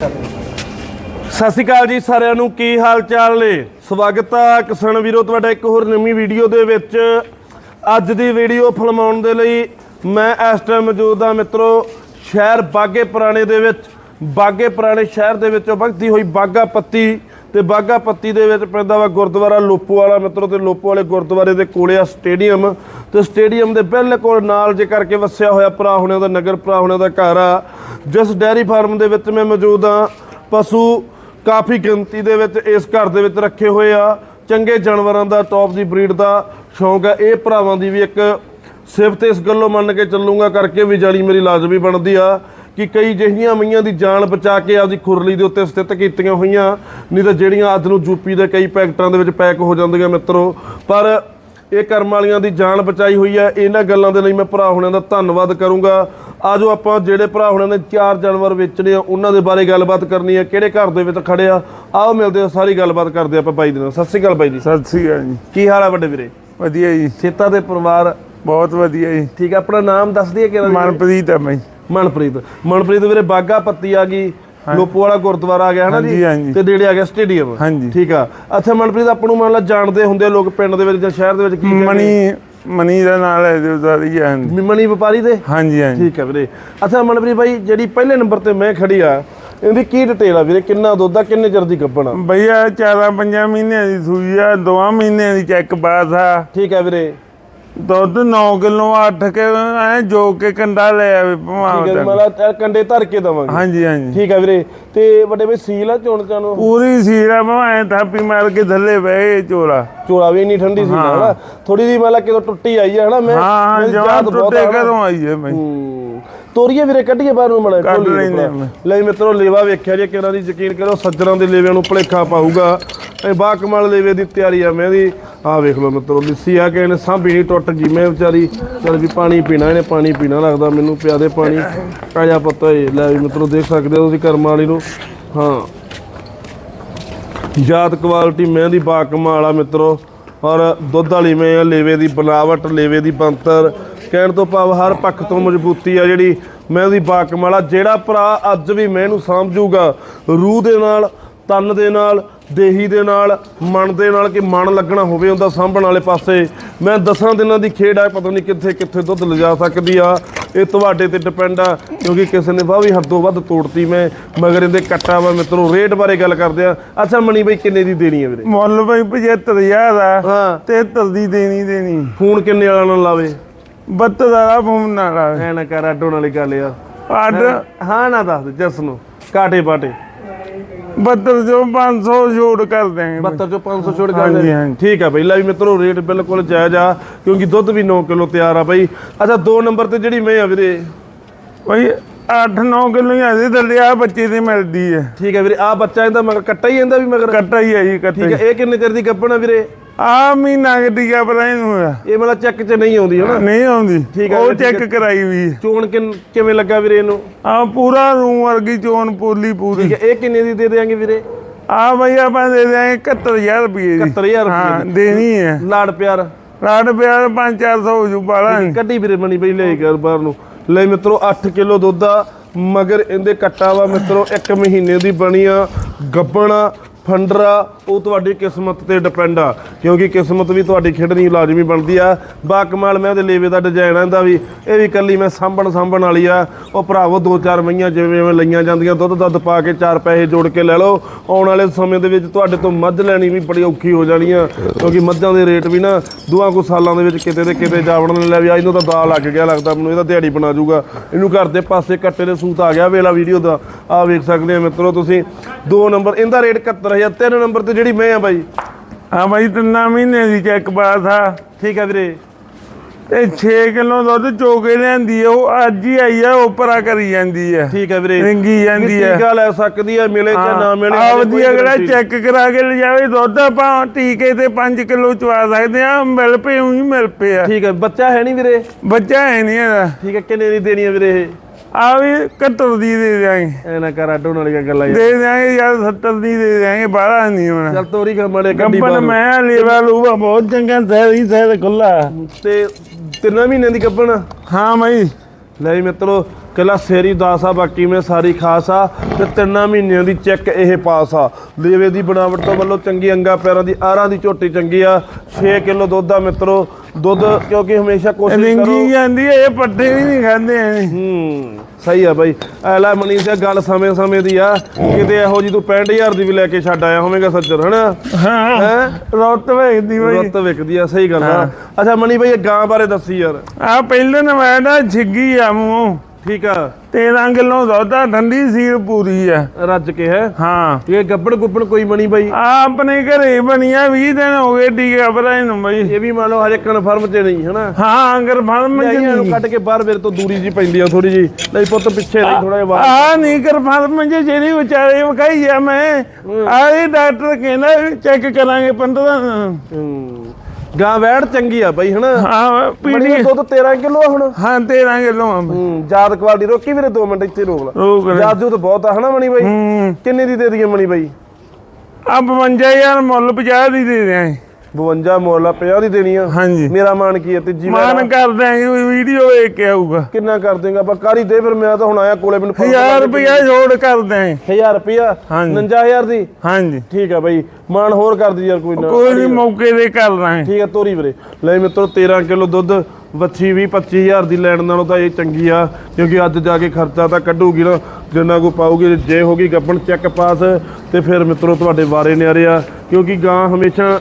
ਸਤਿ ਸ਼੍ਰੀ ਅਕਾਲ ਜੀ ਸਾਰਿਆਂ ਨੂੰ, ਕੀ ਹਾਲ ਚਾਲ ਨੇ? ਸਵਾਗਤ ਆ ਕਿਸਾਨ ਵੀਰੋ, ਤੁਹਾਡਾ ਇੱਕ ਹੋਰ ਨਵੀਂ ਵੀਡੀਓ ਦੇ ਵਿੱਚ। ਅੱਜ ਦੀ ਵੀਡੀਓ ਫਿਲਮਾਉਣ ਦੇ ਲਈ ਮੈਂ ਇਸ ਟਾਈਮ ਮੌਜੂਦ ਹਾਂ ਮਿੱਤਰੋ, ਸ਼ਹਿਰ ਬਾਗੇ ਪੁਰਾਣੇ ਦੇ ਵਿੱਚ। ਬਾਗੇ ਪੁਰਾਣੇ ਸ਼ਹਿਰ ਦੇ ਵਿੱਚੋਂ ਵਗਦੀ ਹੋਈ ਬਾਗਾ ਪੱਤੀ। ਤੇ ਬਾਗਾ ਪੱਤੀ ਦੇ ਵਿੱਚ ਪੈਂਦਾ ਵਾ ਗੁਰਦੁਆਰਾ ਲੋਪੋ ਵਾਲਾ ਮਿੱਤਰੋ, ਤੇ ਲੋਪੋ ਵਾਲੇ ਗੁਰਦੁਆਰੇ ਦੇ ਕੋਲੇ ਆ ਸਟੇਡੀਅਮ। ਤੇ ਸਟੇਡੀਅਮ ਦੇ ਬਿਲਕੁਲ ਨਾਲ ਜੇ ਕਰਕੇ ਵਸਿਆ ਹੋਇਆ ਭਰਾ ਹੁਣਿਆਂ ਦਾ ਨਗਰ ਭਰਾ ਹੁਣਿਆਂ ਦਾ ਘਰ ਆ। ਜਿਸ ਡੈਰੀ ਫਾਰਮ ਦੇ ਵਿੱਚ ਮੈਂ ਮੌਜੂਦ ਹਾਂ। ਪਸ਼ੂ ਕਾਫੀ ਗਿਣਤੀ ਦੇ ਵਿੱਚ ਇਸ ਘਰ ਦੇ ਵਿੱਚ ਰੱਖੇ ਹੋਏ ਆ। ਚੰਗੇ ਜਾਨਵਰਾਂ ਦਾ, ਟੌਪ ਦੀ ਬਰੀਡ ਦਾ ਸ਼ੌਂਕ ਆ। ਇਹ ਭਰਾਵਾਂ ਦੀ ਵੀ ਇੱਕ ਸਿਫਤ ਇਸ ਗੱਲੋਂ ਮੰਨ ਕੇ ਚੱਲੂਗਾ ਕਰਕੇ ਵੀ ਜਾਲੀ ਮੇਰੀ ਲਾਜ਼ਮੀ ਬਣਦੀ ਆ। ਕਿ ਕਈ ਜਿਹੀਆਂ ਮਈਆਂ ਦੀ ਜਾਨ ਬਚਾ ਕੇ ਆਪਦੀ ਖੁਰਲੀ ਦੇ ਉੱਤੇ ਸਥਿਤ ਕੀਤੀਆਂ ਹੋਈਆਂ ਨਹੀਂ ਤਾਂ ਜਿਹੜੀਆਂ ਅੱਜ ਨੂੰ ਯੂਪੀ ਦੇ ਕਈ ਪੈਕਟਾਂ ਦੇ ਵਿੱਚ ਪੈਕ ਹੋ ਜਾਂਦੀਆਂ ਮਿੱਤਰੋ। ਪਰ ਇਹ ਕਰਮ ਵਾਲੀਆਂ ਦੀ ਜਾਨ ਬਚਾਈ ਹੋਈ ਹੈ ਇਹਨਾਂ ਗੱਲਾਂ ਦੇ ਲਈ ਮੈਂ ਭਰਾ ਹੁਣਿਆਂ ਦਾ ਧੰਨਵਾਦ ਕਰੂੰਗਾ। ਆਜੋ ਆਪਾਂ ਜਿਹੜੇ ਭਰਾ ਹੁਣਿਆਂ ਨੇ ਚਾਰ ਜਾਨਵਰ ਵੇਚਣੇ ਆ ਉਹਨਾਂ ਦੇ ਬਾਰੇ ਗੱਲਬਾਤ ਕਰਨੀ ਹੈ ਕਿਹੜੇ ਘਰ ਦੇ ਵਿੱਚ ਖੜੇ ਆ ਆਓ ਮਿਲਦੇ ਆ ਸਾਰੀ ਗੱਲਬਾਤ ਕਰਦੇ ਆਪਾਂ ਬਾਈ ਦੇ ਨਾਲ। ਸਤਿ ਸ਼੍ਰੀ ਅਕਾਲ ਬਾਈ ਜੀ। ਸਤਿ ਸ੍ਰੀ ਅਕਾਲ ਜੀ। ਕੀ ਹਾਲ ਆ ਵੱਡੇ ਵੀਰੇ? ਵਧੀਆ ਜੀ। ਸੇਤਾ ਦੇ ਪਰਿਵਾਰ? ਬਹੁਤ ਵਧੀਆ ਜੀ। ਠੀਕ ਆ ਆਪਣਾ ਨਾਮ ਦੱਸ ਦਈਏ ਕਿਹੜਾ? ਮਨਪ੍ਰੀਤ ਆ ਮੈਂ ਮਨਪ੍ਰੀਤ। ਮਨਪ੍ਰੀਤ ਵੀਰੇ ਬਾਗਾ ਪੱਤੀ ਆ ਗਈ ਲੋਪੋ ਵਾਲਾ ਗੁਰਦੁਆਰਾ ਆ ਗਿਆ ਹਨਾ ਜੀ। ਤੇ ਨੇੜੇ ਆ ਗਿਆ ਸਟੇਡੀਅਮ। ਹਾਂਜੀ। ਠੀਕ ਆ। ਅੱਛਾ ਮਨਪ੍ਰੀਤ ਆਪਾਂ ਨੂੰ ਮੰਨ ਲਾ ਜਾਣਦੇ ਹੁੰਦੇ ਆ ਲੋਕ ਪਿੰਡ ਦੇ ਵਿੱਚ ਜਾਂ ਸ਼ਹਿਰ ਦੇ ਵਿੱਚ ਕੀ ਮਣੀ ਮਣੀ ਦਾ ਨਾਲ ਹੈ ਸਾਰੀ ਹਾਂਜੀ। ਮਣੀ ਵਪਾਰੀ ਦੇ? ਹਾਂਜੀ ਹਾਂਜੀ। ਠੀਕ ਹੈ ਵੀਰੇ। ਅੱਛਾ ਮਨਪ੍ਰੀਤ ਭਾਈ ਜਿਹੜੀ ਪਹਿਲੇ ਨੰਬਰ ਤੇ ਮੈਂ ਖੜੀ ਆ ਇਹਦੀ ਕੀ ਡਿਟੇਲ ਆ ਵੀਰੇ? ਕਿੰਨਾ ਦੁੱਧ ਆ ਕਿੰਨੇ ਚਿਰ ਦੀ ਗੱਭਣ ਆ? ਭਈਆ ਚਾਰਾਂ ਪੰਜਾਂ ਮਹੀਨਿਆਂ ਦੀ ਸੂਈ ਆ ਦੋਵਾਂ ਮਹੀਨਿਆਂ ਦੀ ਚੈੱਕ ਪਾਸ ਆ। ਠੀਕ ਹੈ ਵੀਰੇ। ਦੁੱਧ 9 ਕਿਲੋ 8 ਕੇ ਐ ਜੋ ਕੇ ਕੰਡਾ ਲੈ ਆਵੇ ਠੀਕ ਹੈ ਭਵਾਂ ਮਾਲਾ ਕੰਡੇ ਧਰ ਕੇ ਦਵਾਂਗੇ। ਹਾਂਜੀ ਹਾਂਜੀ। ਠੀਕ ਹੈ ਵੀਰੇ ਤੇ ਵੱਡੇ ਭਾਈ ਸੀਲ ਆ ਚੋਣ ਚਾਨੂੰ? ਪੂਰੀ ਸੀਰਾ ਭਵਾਂ ਥਾਪੀ ਮਾਰ ਕੇ ਥੱਲੇ ਬਹਿ ਚੋਲਾ। ਚੋਲਾ ਵੀ ਇੰਨੀ ਠੰਡੀ ਸੀ ਨਾ ਹਨਾ? ਥੋੜੀ ਦੀ ਮਾਲਾ ਕਿਦੋਂ ਟੁੱਟੀ ਆਈ ਹੈ ਹਨਾ? ਮੈਂ ਹਾਂ ਮੇਰੀ ਜਵਾਬ ਯਾਦ ਬਹੁਤ ਟੁੱਟੇ ਆ ਨਾ। ਕਦੋਂ ਆਈ ਹੈ ਮੈਂ। ਹੂੰ। ਤੋਰੀਏ ਵੀਰੇ ਕੱਢੀਏ ਬਾਹਰ ਨੂੰ ਮੜਾ ਕੱਢ ਲੈਂਦੇ। ਲੈ ਮਿੱਤਰੋ ਲੇਵਾ ਵੇਖਿਆ ਜੇ ਕਿਹਨਾਂ ਦੀ ਯਕੀਨ ਕਰੋ ਸੱਜਣਾਂ ਦੇ ਲੇਵਿਆਂ ਨੂੰ ਭਲੇਖਾ ਪਾਊਗਾ। ਇਹ ਬਾ ਕਮਾਲ ਲੇਵੇ ਦੀ ਤਿਆਰੀ ਆ, ਮੈਂ ਦੀ ਆਹ ਵੇਖ ਲਓ ਮਿੱਤਰੋ, ਲਿੱਸੀ ਆ ਕਿ ਇਹਨੇ ਸਾਂਭੀ ਨਹੀਂ, ਟੁੱਟ ਗਈ। ਮੈਂ ਵਿਚਾਰੀ, ਚਲ ਵੀ ਪਾਣੀ ਪੀਣਾ, ਇਹਨੇ ਪਾਣੀ ਪੀਣਾ ਲੱਗਦਾ ਮੈਨੂੰ, ਪਿਆ ਦੇ ਪਾਣੀ। ਕਾਜਾ ਪੱਤਾ ਏ ਲੈ ਵੀ ਮਿੱਤਰੋ, ਦੇਖ ਸਕਦੇ ਹੋ ਤੁਸੀਂ ਕਰਮ ਵਾਲੀ ਨੂੰ। ਹਾਂ। ਜਾਤ ਕੁਆਲਿਟੀ, ਮੈਂ ਦੀ ਬਾ ਕਮਾਲ ਆ ਮਿੱਤਰੋ। ਔਰ ਦੁੱਧ ਵਾਲੀ ਮੈਂ ਆ ਲੇਵੇ ਦੀ ਬਣਾਵਟ ਲੇਵੇ ਦੀ ਬੰਤਰ ਕਹਿਣ ਤੋਂ ਭਾਵ ਹਰ ਪੱਖ ਤੋਂ ਮਜ਼ਬੂਤੀ ਆ ਜਿਹੜੀ ਮੈਂ ਉਹਦੀ ਬਾ ਕਮਾਲ ਆ। ਜਿਹੜਾ ਭਰਾ ਅੱਜ ਵੀ ਮੈਂ ਇਹਨੂੰ ਸਮਝੂਗਾ ਰੂਹ ਦੇ ਨਾਲ, ਤਨ ਦੇ ਨਾਲ ਦੇਹੀ ਦੇ ਨਾਲ ਮਨ ਦੇ ਨਾਲ ਕਿ ਮਨ ਲੱਗਣਾ ਹੋਵੇ ਉਹਦਾ ਸਾਂਭਣ ਵਾਲੇ ਪਾਸੇ। ਮੈਂ ਦਸਾਂ ਦਿਨਾਂ ਦੀ ਖੇਡ ਆ ਪਤਾ ਨਹੀਂ ਕਿੱਥੇ ਕਿੱਥੇ ਦੁੱਧ ਲਿਜਾ ਸਕਦੀ ਆ। ਇਹ ਤੁਹਾਡੇ ਤੇ ਡਿਪੈਂਡ ਆ ਕਿਉਂਕਿ ਕਿਸੇ ਨੇ ਵਾਹ ਵੀ ਹੱਦੋਂ ਵੱਧ ਤੋੜਤੀ ਮੈਂ ਮਗਰ ਇਹਦੇ ਕੱਟਾ ਵਾ ਮਿੱਤਰੋ ਰੇਟ ਬਾਰੇ ਗੱਲ ਕਰਦੇ ਆ। ਅੱਛਾ ਮਣੀ ਬਈ ਕਿੰਨੇ ਦੀ ਦੇਣੀ ਹੈ ਵੀਰੇ? ਮੁੱਲ ਬਈ 75000 ਆ ਹਾਂ। 73 ਦੀ ਦੇਣੀ ਦੇਣੀ। ਫੋਨ ਕਿੰਨੇ ਵਾਲਾ ਨਾਲ ਲਾਵੇ? 72 ਦਾ ਫੋਨ ਨਾਲ ਆ ਐ ਨਾ ਕਰ ਵਾਲੀ ਗੱਲ ਆ। ਅੱਡ। ਹਾਂ ਨਾ ਦੱਸ ਜਸ ਨੂੰ। ਕਾਟੇ ਪਾਟੇ 72 ਜੋ 500 ਛੋੜ ਕਰ ਦਿਆਂਗੇ। 72 ਚੋਂ 500 ਛੋੜ ਕਰ ਹਾਂਜੀ, ਹਾਂਜੀ। ਠੀਕ ਆ ਬਈ ਲੈ ਵੀ ਮਿੱਤਰੋ ਰੇਟ ਬਿਲਕੁਲ ਜਾਇਜ਼ ਆ ਕਿਉਂਕਿ ਦੁੱਧ ਵੀ 9 ਕਿਲੋ ਤਿਆਰ ਆ ਬਈ। ਅੱਛਾ ਦੋ ਨੰਬਰ ਤੇ ਜਿਹੜੀ ਮੈਂ ਆ ਵੀਰੇ। ਬਈ 8-9 ਕਿਲੋ ਹੀ ਆਦੇ ਥੱਲੇ ਆ ਬੱਚੇ ਦੀ ਮਿਲਦੀ ਹੈ ਠੀਕ ਆ ਵੀਰੇ ਆ ਬੱਚਾ ਇਹਦਾ ਮਗਰ ਕੱਟਾ ਹੀ ਇਹਦਾ ਵੀ ਮਗਰ? ਕੱਟਾ ਹੀ ਹੈ ਜੀ ਕੱਟਾ ਠੀਕ ਆ ਇਹ ਕਿੰਨੇ ਚਿਰ ਦੀ ਗੱਭਣ ਆ ਵੀਰੇ? ਆ ਮਹੀਨਾ ਗੱਡੀ ਗਿਆ ਪਤਾ ਇਹਨੂੰ ਹੋਇਆ। ਇਹ ਮਤਲਬ ਚੈੱਕ 'ਚ ਨਹੀਂ ਆਉਂਦੀ ਹਨਾ ਨਹੀਂ ਆਉਂਦੀ। ਠੀਕ ਆ ਉਹ ਚੈੱਕ ਕਰਾਈ ਵੀ ਚੋਣ ਕਿੰਨ- ਕਿਵੇਂ ਲੱਗਾ ਵੀਰੇ ਇਹਨੂੰ? ਆ ਪੂਰਾ ਰੂਮ ਵਰਗੀ ਪੋਲੀ ਪੂਰੀ ਠੀਕ ਹੈ ਇਹ ਕਿੰਨੇ ਦੀ ਦੇ ਦੇਾਂਗੇ ਵੀਰੇ? ਆ ਬਈ ਆਪਾਂ ਦੇ ਦਿਆਂਗੇ 71000 ਰੁਪਏ ਦੀ। 71000 ਹਾਂ ਰੁਪਏ ਦੇਣੀ ਹੈ। ਲਾੜ ਪਿਆਰ। ਰਾਤ ਪਿਆ 5-400 ਹੋ ਜੂ ਬਾਲਾ ਕੱਢੀ ਵੀਰੇ ਬਣੀ ਬਈ ਲੈ ਕਰ ਬਾਹਰ ਨੂੰ। ਲੈ ਮਿੱਤਰੋ 8 ਕਿਲੋ ਦੁੱਧ ਆ ਮਗਰ ਇਹਦੇ ਕੱਟਾ ਵਾ ਮਿੱਤਰੋ 1 ਮਹੀਨੇ ਦੀ ਬਣੀ ਆ ਗੱਬਣਾ ਫੰਡਰ ਆ, ਉਹ ਤੁਹਾਡੀ ਕਿਸਮਤ ਤੇ ਡਿਪੈਂਡ ਆ। ਕਿਉਂਕਿ ਕਿਸਮਤ ਵੀ ਤੁਹਾਡੀ ਖੇਡਣੀ ਲਾਜ਼ਮੀ ਬਣਦੀ ਆ। ਬਾਕਮਾਲ ਮੈਂ ਉਹਦੇ ਲੇਵੇ ਦਾ ਡਿਜ਼ਾਈਨ ਆਂਦਾ ਵੀ। ਇਹ ਵੀ ਕੱਲੀ ਮੈਂ ਸਾਂਭਣ ਸਾਂਭਣ ਵਾਲੀ ਆ। ਉਹ ਭਰਾਵੋ ਦੋ ਚਾਰ ਮਈਆਂ ਜਿਵੇਂ ਜਿਵੇਂ ਲਈਆਂ ਜਾਂਦੀਆਂ ਦੁੱਧ ਦੱਧ ਪਾ ਕੇ ਚਾਰ ਪੈਸੇ ਜੋੜ ਕੇ ਲੈ ਲਓ। ਆਉਣ ਵਾਲੇ ਸਮੇਂ ਦੇ ਵਿੱਚ ਤੁਹਾਡੇ ਤੋਂ ਮੱਝ ਲੈਣੀ ਵੀ ਬੜੀ ਔਖੀ ਹੋ ਜਾਣੀ ਆ। ਕਿਉਂਕਿ ਮੱਝਾਂ ਦੇ ਰੇਟ ਵੀ ਨਾ ਦੁਆ ਕੋ ਸਾਲਾਂ ਦੇ ਵਿੱਚ ਕਿਤੇ ਤੇ ਕਿਤੇ ਜਾ ਵੜਨ ਲੈ ਵੀ ਆ ਇਹਨੂੰ ਤਾਂ ਦਾਲ ਲੱਗ ਗਿਆ, ਲੱਗਦਾ ਮੈਨੂੰ ਇਹਦਾ ਦਿਹਾੜੀ ਬਣਾ ਜੂਗਾ। ਇਹਨੂੰ ਘਰ ਦੇ ਪਾਸੇ ਕੱਟੇ ਦੇ ਸੂਤ ਆ ਗਿਆ, ਵੇਲਾ ਵੀਡੀਓ ਦਾ। ਆ ਵੇਖ ਸਕਦੇ ਆ ਮਿੱਤਰੋ ਤੁਸੀਂ। ਦੋ ਨੰਬਰ, ਇਹਦਾ ਰੇਟ 71 2003 ਨੰਬਰ ਤੇ ਜਿਹੜੀ ਮੈਂ ਆ ਬਾਈ। ਹਾਂ ਬਾਈ ਤਿੰਨਾਂ ਮਹੀਨੇ ਦੀ ਚੈੱਕ ਪਾਸ ਆ ਠੀਕ ਆ ਵੀਰੇ। ਤੇ 6 ਕਿਲੋ ਦੁੱਧ ਚੋਕੇ ਲੈਂਦੀ ਆ ਉਹ ਅੱਜ ਹੀ ਆਈ ਆ ਉਪਰਾ ਕਰੀ ਜਾਂਦੀ ਆ। ਠੀਕ ਆ ਵੀਰੇ। ਰਿੰਗੀ ਜਾਂਦੀ ਆ। ਟੀਕਾ ਲੈ ਸਕਦੀ ਆ ਮਿਲੇ ਜਾਂ ਨਾ ਮਿਲੇ ਆਪਦੀ ਅਗਲਾ ਚੈੱਕ ਕਰਾ ਕੇ ਲਿਜਾਵੇ ਦੁੱਧ ਆਪਾਂ ਟੀਕੇ ਤੇ 5 ਕਿਲੋ ਚਵਾ ਸਕਦੇ ਆ ਮਿਲ ਪਏ ਉਹੀ ਮਿਲ ਪਏ ਆ। ਠੀਕ ਆ ਬੱਚਾ ਹੈ ਨਹੀਂ ਵੀਰੇ। ਬੱਚਾ ਹੈ ਨਹੀਂ ਇਹਦਾ। ਠੀਕ ਆ ਕਿੰਨੇ ਦੀ ਦੇਣੀ ਆ ਵੀਰੇ ਇਹ? ਆ ਵੀ 71 ਦੀ ਦੇ ਦਿਆਂਗੇ। ਐ ਨਾ ਕਰ ਆਡੋ ਵਾਲੀਆਂ ਗੱਲਾਂ ਯਾਰ। ਦੇ ਦਿਆਂਗੇ ਯਾਰ 70 ਦੀ ਦੇ ਦਿਆਂਗੇ ਬਾਹਲਾ ਨਹੀਂ ਹੋਣਾ। ਚੱਲ ਤੋਰੀ ਖਮੜੇ ਗੱਡੀ ਬਾਹਰ। ਮੈਂ ਲੇਵਾ ਲੂਵਾ ਬਹੁਤ ਚੰਗਾ ਸਹਿਰੀ ਸਹਿਰ ਖੁੱਲਾ ਤੇ ਤਿੰਨਾਂ ਮਹੀਨਿਆਂ ਦੀ ਕੱਪਣ? ਹਾਂ ਮਈ ਲੈ ਮਿੱਤਰੋ ਕੱਲਾ ਸੇਰੀ 10 ਆ ਬਾਕੀ ਮੈਂ ਸਾਰੀ ਖਾਸ ਆ ਤੇ ਤਿੰਨਾਂ ਮਹੀਨਿਆਂ ਦੀ ਚੈੱਕ ਇਹ ਪਾਸ ਆ। ਲੇਵੇ ਦੀ ਬਣਾਵਟ ਤੋਂ ਵੱਲੋਂ ਚੰਗੀ ਅੰਗਾ ਪੈਰਾਂ ਦੀ ਆਰਾਂ ਦੀ ਝੋਟੀ ਚੰਗੀ ਆ। 6 ਕਿਲੋ ਦੁੱਧ ਆ ਮਿੱਤਰੋ ਦੁੱਧ ਕਿਉਂਕਿ ਹਮੇਸ਼ਾ ਕੋਸ਼ਿਸ਼ ਕਰੋ। ਰਿੰਗੀ ਜਾਂਦੀ ਹੈ ਇਹ ਪੱਠੇ ਵੀ ਨਹੀਂ ਖਾਂਦੇ ਐ ਹੂੰ ਸਹੀ ਆ ਬਾਈ। ਐਲਾ ਮਨੀ ਤੇ ਗੱਲ ਸਮੇਂ ਸਮੇਂ ਦੀ ਆ। ਕਿਤੇ ਇਹੋ ਜੀ ਤੂੰ 65000 ਦੀ ਵੀ ਲੈ ਕੇ ਛੱਡ ਆਇਆ ਹੋਵੇਂਗਾ ਸੱਜਰ ਹਨਾ? ਹਾਂ। ਹੈ? ਰੋਤ ਵੇਖਦੀ ਬਈ। ਰੁੱਤ ਵਿਕਦੀ ਆ ਸਹੀ ਗੱਲ ਆ। ਅੱਛਾ ਮਨੀ ਬਾਈ ਇਹ ਗਾਂ ਬਾਰੇ ਦੱਸੀ ਯਾਰ। ਆ ਪਹਿਲੇ ਨਵਾੜਾ ਛਿੱਗੀ ਆ ਮੂੰਹ। ਠੀਕ ਆ। 13 ਕਿਲੋ ਦੁੱਧ ਆ ਠੰਡੀ ਸੀਲ ਪੂਰੀ ਆ। ਰੱਜ ਕੇ ਹੈ। ਹਾਂ। ਇਹ ਗੱਬੜ ਗੁੱਬੜ ਕੋਈ ਬਣੀ ਬਾਈ? ਆ ਆਪਣੇ ਘਰੇ ਬਣੀਆਂ 20 ਦਿਨ ਹੋ ਗਏ ਟੀਕਾ ਭਰਾਏ ਨੂੰ ਬਈ। ਇਹ ਵੀ ਮੰਨ ਲਓ ਹਜੇ ਕਨਫਰਮ ਤੇ ਨਹੀਂ ਹਨਾ? ਹਾਂ ਅਗਰ ਫਰਮ ਚ ਇਹਨੂੰ ਕੱਢ ਕੇ ਬਾਹਰ ਮੇਰੇ ਤੋਂ ਦੂਰੀ ਜੀ ਪੈਂਦੀ ਆ ਥੋੜੀ ਜੀ ਨਹੀਂ ਪੁੱਤ ਪਿੱਛੇ ਨਹੀਂ ਥੋੜਾ ਜਿਹਾ ਬਾਹਰ। ਆ ਨਹੀਂ ਕਰ ਫਰਮ ਚ ਜਿਹੜੀ ਵਿਚਾਰੇ ਵਿਖਾਈ ਆ ਮੈਂ। ਆ ਇਹ ਡਾਕਟਰ ਕਹਿੰਦਾ ਚੈੱਕ ਕਰਾਂਗੇ 15 ਹੂੰ। ਗਾਂ ਵੈੜ ਚੰਗੀ ਆ ਬਾਈ ਹਨਾ? ਹਾਂ ਪੀੜੀ ਦੁੱਧ 13 ਕਿਲੋ ਆ ਹੁਣ। ਹਾਂ 13 ਕਿਲੋ ਆ। ਹੂੰ ਯਾਦ ਕੁਆਲਿਟੀ ਰੋਕੀ ਵੀਰੇ 2 ਮਿੰਟ ਇੱਥੇ ਰੋਕ ਲਾ। ਯਾਦ ਤਾਂ ਬਹੁਤ ਆ ਹਨਾ ਮਣੀ ਬਾਈ? ਹੂੰ। ਕਿੰਨੇ ਦੀ ਦੇ ਦਈਏ ਮਣੀ ਬਾਈ? ਆ 52000 ਮੁੱਲ 50 ਦੀ ਦੇ ਦਿਆਂ 52 ਮੁੱਲ ਆ 50 ਦੀ ਦੇਣੀ ਆ। ਹਾਂਜੀ। ਮੇਰਾ ਮਾਨ ਕੀ ਹੈ ਤੀਜੀ ਵਾਰ ਮਾਨ ਕਰ ਦਿਆਂਗੇ ਵੀਡੀਓ ਵੇਖ ਕੇ ਆਊਗਾ। ਕਿੰਨਾ ਕਰ ਦੇਗਾ? ਆਪਾਂ ਕਰ ਹੀ ਦੇ ਫਿਰ ਮੈਂ ਤਾਂ ਹੁਣ ਆਇਆ ਕੋਲੇ ਮੈਨੂੰ 1000 ਰੁਪਇਆ ਜੋੜ ਕਰ ਦਿਆਂ 1000 ਰੁਪਿਆ ਹਾਂਜੀ। 59000 ਦੀ? ਹਾਂਜੀ। ਠੀਕ ਆ ਬਾਈ ਮਾਨ ਹੋਰ ਕਰ ਦੀ ਯਾਰ ਕੋਈ ਨਾ ਕੋਈ ਨਹੀਂ ਮੌਕੇ ਦੇ ਕਰ ਦਾਂਗੇ ਠੀਕ ਆ ਤੋਰੀ ਵੀਰੇ। ਲੈ ਮਿੱਤਰੋ 13 ਕਿਲੋ ਦੁੱਧ ਵੱਛੀ ਵੀ 25000 ਦੀ ਲੈਣ ਨਾਲੋਂ ਤਾਂ ਇਹ ਚੰਗੀ ਆ ਕਿਉਂਕਿ ਅੱਜ ਜਾ ਕੇ ਖਰਚਾ ਤਾਂ ਕੱਢੂਗੀ ਨਾ ਜਿੰਨਾ ਕੋ ਪਾਉਗੀ ਜੇ ਹੋਗੀ ਗੱਪਣ ਚੈੱਕ ਪਾਸ ਤੇ ਫਿਰ ਮਿੱਤਰੋ ਤੁਹਾਡੇ ਵਾਰੇ ਨਿਆਰੇ ਆ ਕਿਉਂਕਿ ਗਾਂ ਹਮੇਸ਼ਾ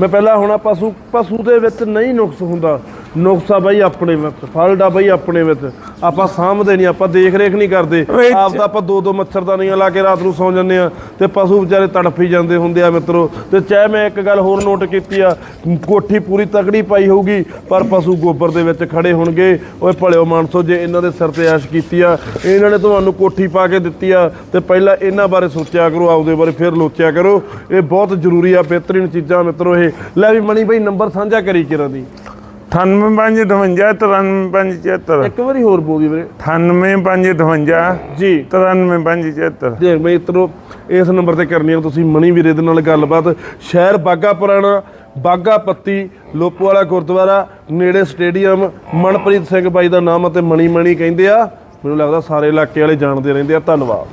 ਮੈਂ ਪਹਿਲਾਂ ਹੁਣ ਪਸ਼ੂ ਪਸ਼ੂ ਦੇ ਵਿੱਚ ਨਹੀਂ ਨੁਕਸ ਹੁੰਦਾ। ਨੁਕਸ ਬਾਈ ਆਪਣੇ ਵਿੱਚ ਫਲਟ ਆ ਬਾਈ ਆਪਣੇ ਵਿੱਚ। ਆਪਾਂ ਸਾਂਭਦੇ ਨਹੀਂ ਆਪਾਂ ਦੇਖ ਰੇਖ ਨਹੀਂ ਕਰਦੇ। ਆਪ ਤਾਂ ਆਪਾਂ ਦੋ ਦੋ ਮੱਛਰਦਾਨੀਆਂ ਲਾ ਕੇ ਰਾਤ ਨੂੰ ਸੌਂ ਜੰਨੇ ਆ ਤੇ ਪਸ਼ੂ ਵਿਚਾਰੇ ਤੜਫੀ ਜਾਂਦੇ ਹੁੰਦੇ ਆ ਮਿੱਤਰੋ। ਤੇ ਚਾਹੇ ਮੈਂ ਇੱਕ ਗੱਲ ਹੋਰ ਨੋਟ ਕੀਤੀ ਆ ਕੋਠੀ ਪੂਰੀ ਤਕੜੀ ਪਾਈ ਹੋਊਗੀ ਪਰ ਪਸ਼ੂ ਗੋਬਰ ਦੇ ਵਿੱਚ ਖੜੇ ਹੋਣਗੇ। ਓਏ ਭਲਿਓ ਮਾਨਸੋ ਜੇ ਇਹਨਾਂ ਦੇ ਸਿਰ ਤੇ ਐਸ਼ ਕੀਤੀ ਆ ਇਹਨਾਂ ਨੇ ਤੁਹਾਨੂੰ ਕੋਠੀ ਪਾ ਕੇ ਦਿੱਤੀ ਆ ਤੇ ਪਹਿਲਾਂ ਇਹਨਾਂ ਬਾਰੇ ਸੋਚਿਆ ਕਰੋ ਆਪਦੇ ਬਾਰੇ ਫਿਰ ਲੋਚਿਆ ਕਰੋ। ਇਹ ਬਹੁਤ ਜ਼ਰੂਰੀ ਆ ਬਿਹਤਰੀਨ ਚੀਜ਼ਾਂ ਮਿੱਤਰੋ ਇਹ। ਲੈ ਵੀ ਮਣੀ ਬਈ ਨੰਬਰ ਸਾਂਝਾ ਕਰੀ ਕਿਰਾਂ ਦੀ। 9858 93574 ਇੱਕ ਵਾਰੀ ਹੋਰ ਬੋਲੀ ਵੀਰੇ। 9858 ਜੀ। 93574 ਦੇਖ ਮੈਂ ਇਤਰੋ ਇਸ ਨੰਬਰ ਤੇ ਕਰਨੀ ਆ ਤੁਸੀਂ ਮਣੀ ਵੀਰੇ ਦੇ ਨਾਲ ਗੱਲਬਾਤ। ਸ਼ਹਿਰ ਬਾਗਾ ਪੁਰਾਣਾ ਬਾਗਾ ਪੱਤੀ ਲੋਪੋ ਵਾਲਾ ਗੁਰਦੁਆਰਾ ਨੇੜੇ ਸਟੇਡੀਅਮ ਮਨਪ੍ਰੀਤ ਸਿੰਘ ਬਾਈ ਦਾ ਨਾਮ ਅਤੇ ਮਣੀ ਮਣੀ ਕਹਿੰਦੇ ਆ। ਮੈਨੂੰ ਲੱਗਦਾ ਸਾਰੇ ਇਲਾਕੇ ਵਾਲੇ ਜਾਣਦੇ ਰਹਿੰਦੇ ਆ। ਧੰਨਵਾਦ।